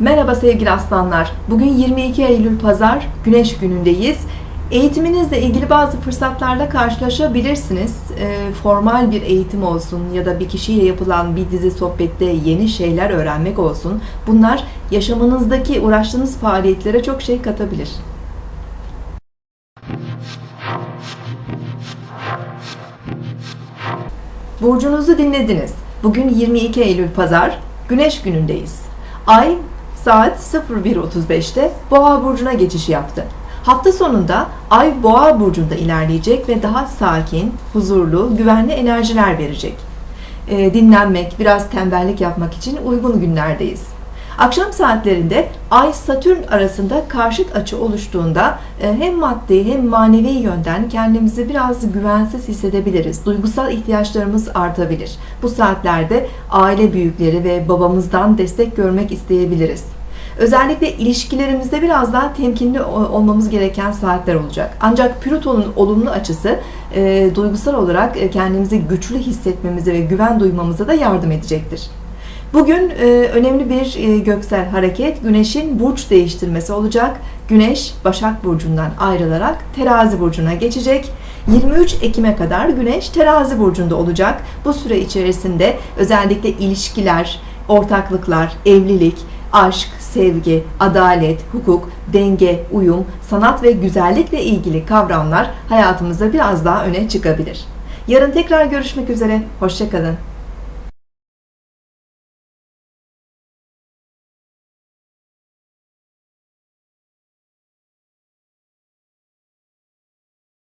Merhaba sevgili aslanlar. Bugün 22 Eylül Pazar, Güneş günündeyiz. Eğitiminizle ilgili bazı fırsatlarla karşılaşabilirsiniz. Ee, formal bir eğitim olsun ya da bir kişiyle yapılan bir dizi sohbette yeni şeyler öğrenmek olsun. Bunlar yaşamınızdaki uğraştığınız faaliyetlere çok şey katabilir. Burcunuzu dinlediniz. Bugün 22 Eylül Pazar, Güneş günündeyiz. Ay saat 01.35'te Boğa burcuna geçiş yaptı. Hafta sonunda Ay Boğa burcunda ilerleyecek ve daha sakin, huzurlu, güvenli enerjiler verecek. Ee, dinlenmek, biraz tembellik yapmak için uygun günlerdeyiz. Akşam saatlerinde Ay Satürn arasında karşıt açı oluştuğunda e, hem maddi hem manevi yönden kendimizi biraz güvensiz hissedebiliriz. Duygusal ihtiyaçlarımız artabilir. Bu saatlerde aile büyükleri ve babamızdan destek görmek isteyebiliriz. Özellikle ilişkilerimizde biraz daha temkinli ol- olmamız gereken saatler olacak. Ancak Plüton'un olumlu açısı e, duygusal olarak e, kendimizi güçlü hissetmemize ve güven duymamıza da yardım edecektir. Bugün e, önemli bir e, göksel hareket Güneş'in burç değiştirmesi olacak. Güneş Başak Burcu'ndan ayrılarak Terazi Burcu'na geçecek. 23 Ekim'e kadar Güneş Terazi Burcu'nda olacak. Bu süre içerisinde özellikle ilişkiler, ortaklıklar, evlilik, aşk, sevgi, adalet, hukuk, denge, uyum, sanat ve güzellikle ilgili kavramlar hayatımızda biraz daha öne çıkabilir. Yarın tekrar görüşmek üzere. Hoşçakalın.